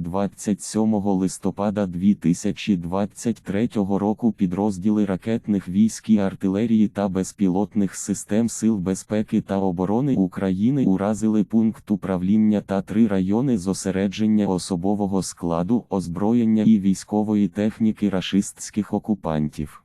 27 листопада 2023 року підрозділи ракетних військ і артилерії та безпілотних систем Сил безпеки та оборони України уразили пункт управління та три райони зосередження особового складу, озброєння і військової техніки рашистських окупантів.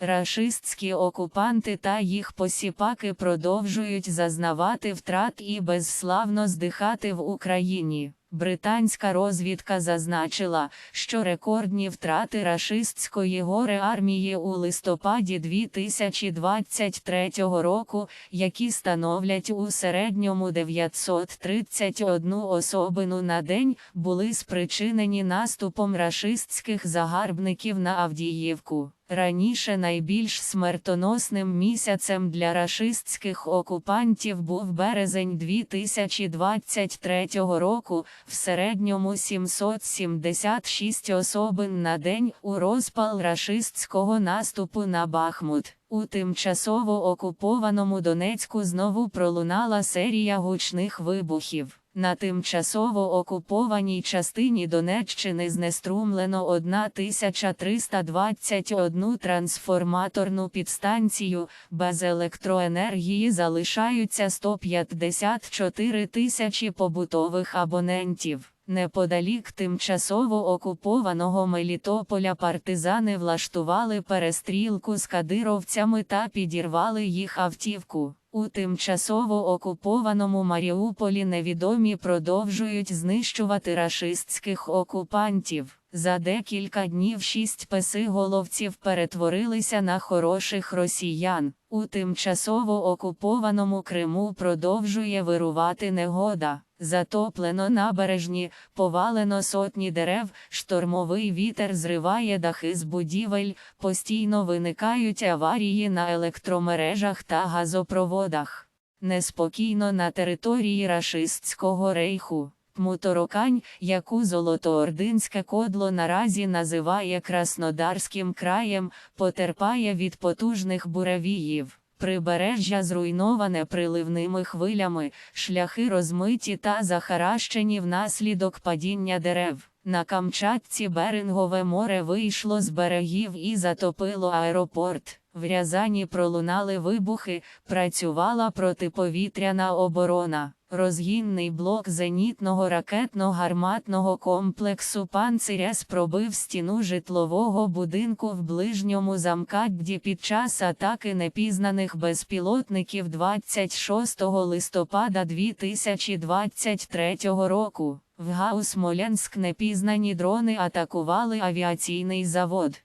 Рашистські окупанти та їх посіпаки продовжують зазнавати втрат і безславно здихати в Україні. Британська розвідка зазначила, що рекордні втрати рашистської горе армії у листопаді 2023 року, які становлять у середньому 931 особину на день, були спричинені наступом рашистських загарбників на Авдіївку. Раніше найбільш смертоносним місяцем для рашистських окупантів був березень 2023 року, в середньому 776 особин на день у розпал рашистського наступу на Бахмут. У тимчасово окупованому Донецьку знову пролунала серія гучних вибухів. На тимчасово окупованій частині Донеччини знеструмлено 1321 трансформаторну підстанцію, без електроенергії залишаються 154 тисячі побутових абонентів. Неподалік тимчасово окупованого Мелітополя партизани влаштували перестрілку з кадировцями та підірвали їх автівку. У тимчасово окупованому Маріуполі невідомі продовжують знищувати рашистських окупантів. За декілька днів шість песиголовців перетворилися на хороших росіян. У тимчасово окупованому Криму продовжує вирувати негода. Затоплено набережні, повалено сотні дерев, штормовий вітер зриває дахи з будівель, постійно виникають аварії на електромережах та газопроводах. Неспокійно на території рашистського рейху. Муторокань, яку Золотоординське кодло наразі називає Краснодарським краєм, потерпає від потужних буревіїв. Прибережжя зруйноване приливними хвилями, шляхи розмиті та захаращені внаслідок падіння дерев. На Камчатці Берингове море вийшло з берегів і затопило аеропорт. В Рязані пролунали вибухи, працювала протиповітряна оборона. Розгінний блок зенітного ракетно-гарматного комплексу «Панциряс» пробив стіну житлового будинку в ближньому замкадді під час атаки непізнаних безпілотників 26 листопада 2023 року. В Гау Смолянськ непізнані дрони атакували авіаційний завод.